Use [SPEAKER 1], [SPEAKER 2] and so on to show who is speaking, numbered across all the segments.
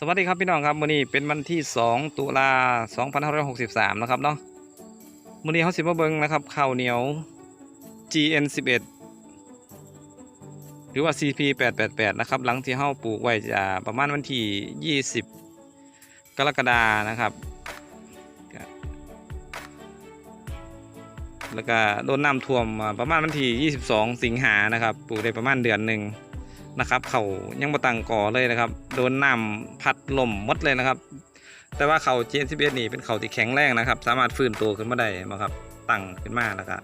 [SPEAKER 1] สวัสดีครับพี่น้องครับมื้อนี้เป็นวันที่ 2 ตุลา2563 นะครับเนาะมื้อนี้เฮาสิมาเบิ่งนะครับข้าวเหนียว GN11 หรือว่า CP888 นะครับหลังที่เฮาปลูกไว้จะประมาณวันที่ 20 กรกฎานะครับ แล้วก็โดนน้ำท่วมประมาณวันที่ 22 สิงหานะครับปลูกได้ประมาณเดือนหนึ่ง นะครับเขายังมาตั้งก่อเลยนะครับ โดนน้ำพัดลมมดเลยนะครับ แต่ว่าเขาเจนซิเบนี่เป็นเขาที่แข็งแรงนะครับ สามารถฟื้นตัวขึ้นมาได้นะครับตั้งขึ้นมานะครับ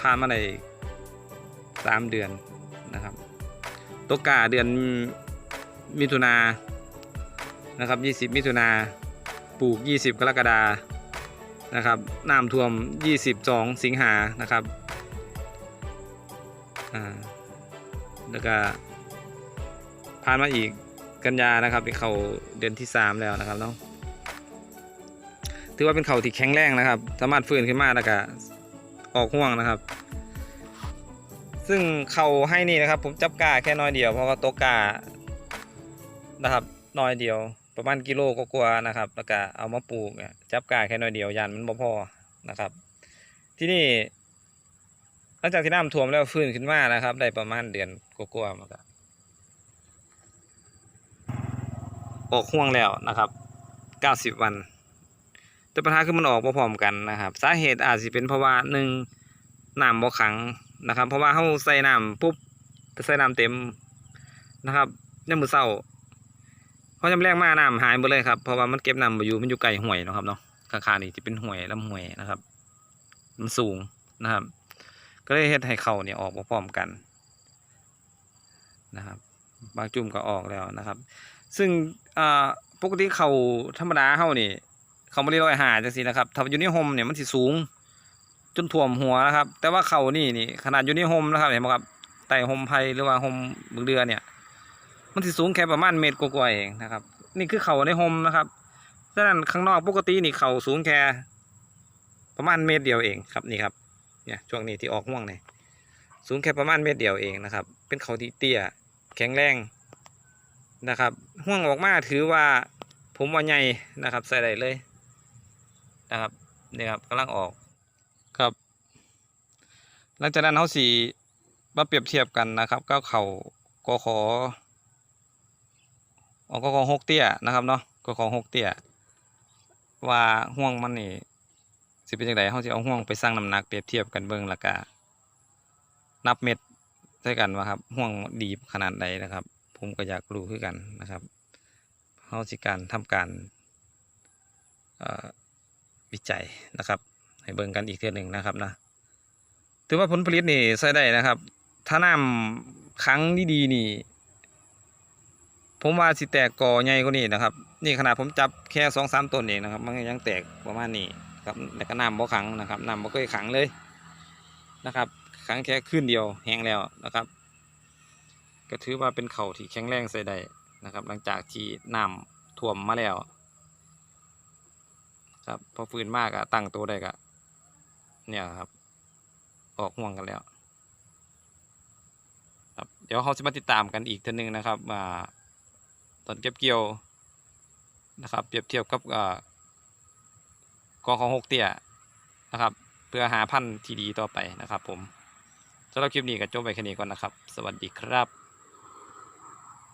[SPEAKER 1] ผ่านมาได้สามเดือนนะครับตัวกาเดือนมิถุนานะครับยี่สิบมิถุนาปลูกยี่สิบกรกฎานะครับน้ำท่วมยี่สิบสองสิงหานะครับอ่า แล้วก็ผ่านมาอีกกันยานะครับเป็นเขาเดือนที่สามแล้วนะครับเนาะถือว่าเป็นเขาที่แข็งแรงนะครับ สามารถฟื้นขึ้นมาแล้วก็ออกห่วงนะครับ ซึ่งเขาให้นี่นะครับ ผมจับกาแค่น้อยเดียวเพราะว่าตวกานะครับน้อยเดียว ประมาณกิโลก็กว่าๆนะครับ แล้วก็เอามาปลูกจับกาแค่น้อยเดียวยันมันบ่พอนะครับ ที่นี่ หลังจากที่น้ำท่วมแล้วฟื้นขึ้นมานะครับ ได้ประมาณเดือนกว่าๆมาก็ออกห่วงแล้วนะครับเก้าสิบวัน แต่ปัญหาคือมันออกพร้อมกันนะครับ สาเหตุอาจจะเป็นเพราะว่าหนึ่งน้ำบ่ขังนะครับ เพราะว่าเขาใส่น้ำปุ๊บใส่น้ำเต็มนะครับยามมื้อเช้าเพราะยามแรงมาน้ำหายหมดเลยครับ เพราะว่ามันเก็บน้ำบ่อยู่มันอยู่ไกลห้วยนะครับเนาะข้างๆนี่ที่เป็นห้วยลำห้วยนะครับ มันสูงนะครับ ก็เลยเฮ็ดให้เขาเนี่ยออกพร้อมกันนะครับ บางจุ่มก็ออกแล้วนะครับ ซึ่งปกติเขาธรรมดาเฮานี่เขาไม่ได้ร้อยหาจังซี่นะครับถ้าอยู่ในโฮมเนี่ยมันสิสูง จนท่วมหัวนะครับ แต่ว่าเขานี่นี่ขนาดอยู่ในโฮมนะครับเห็นไหมครับใต้โฮมไผ่หรือว่าโฮมบึกเรือเนี่ย มันสิสูงแค่ประมาณเมตรกว่าๆเองนะครับ นี่คือเขาในโฮมนะครับดังนั้นข้างนอกปกตินี่เขาสูงแค่ประมาณเมตรเดียวเองครับนี่ครับ เนี่ยช่วงนี้ที่ออกห่วงเนี่ยสูงแค่ประมาณเมตรเดียวเองนะครับ เป็นเขาที่เตี้ยแข็งแรงนะครับห่วงออกมาถือว่าผมว่าใหญ่นะครับ ใส่ได้เลยนะครับนี่ครับกำลังออกครับ หลังจากนั้นเขาสีมาเปรียบเทียบกันนะครับ ก็เขากขอออกกขอหกเตี้ยนะครับเนาะกขอหกเตี้ยว่าห่วงมันนี่ สิเป็นจังไดเขาสิเอาห่วงไปสร้างน้ำหนักเปรียบเทียบกันเบิ่งแล้วก็นับเม็ดใช่กันว่าครับห่วงดีขนาดใดนะครับ ผมก็อยากรู้คือกันนะครับเขาสิการทำการวิจัยนะครับให้เบิ่งกันอีกเทื่อหนึ่งนะครับนะถือว่าผลผลิตนี่ใช้ได้นะครับ ถ้าน้ำครั้งดีนี่ ผมว่าสิแตกกอใหญ่กว่านี้นะครับ นี่ขนาดผมจับแค่สองสามต้นเองนะครับ มันยังแตกประมาณนี้ ครับแล้วก็น้ำบ่ขังนะครับน้ำบ่เคยขังเลยนะครับขังแค่คืนเดียวแห้งแล้วนะครับ ก็ถือว่าเป็นเขาที่แข็งแรงใส่ได้นะครับ หลังจากที่น้ำท่วมมาแล้วครับพอฟื้นมากอะตั้งตัวได้ก็เนี่ยครับออกห่วงกันแล้วครับเดี๋ยวเขาจะมาติดตามกันอีกทีนึงนะครับว่าตอนเก็บเกี่ยวนะครับ เปรียบเทียบกับอ่า กองของหกเตี้ยนะครับ เพื่อหาพันธุ์ที่ดีต่อไปนะครับ ผมสำหรับคลิปนี้ก็จบไปแค่นี้ก่อนนะครับ สวัสดีครับ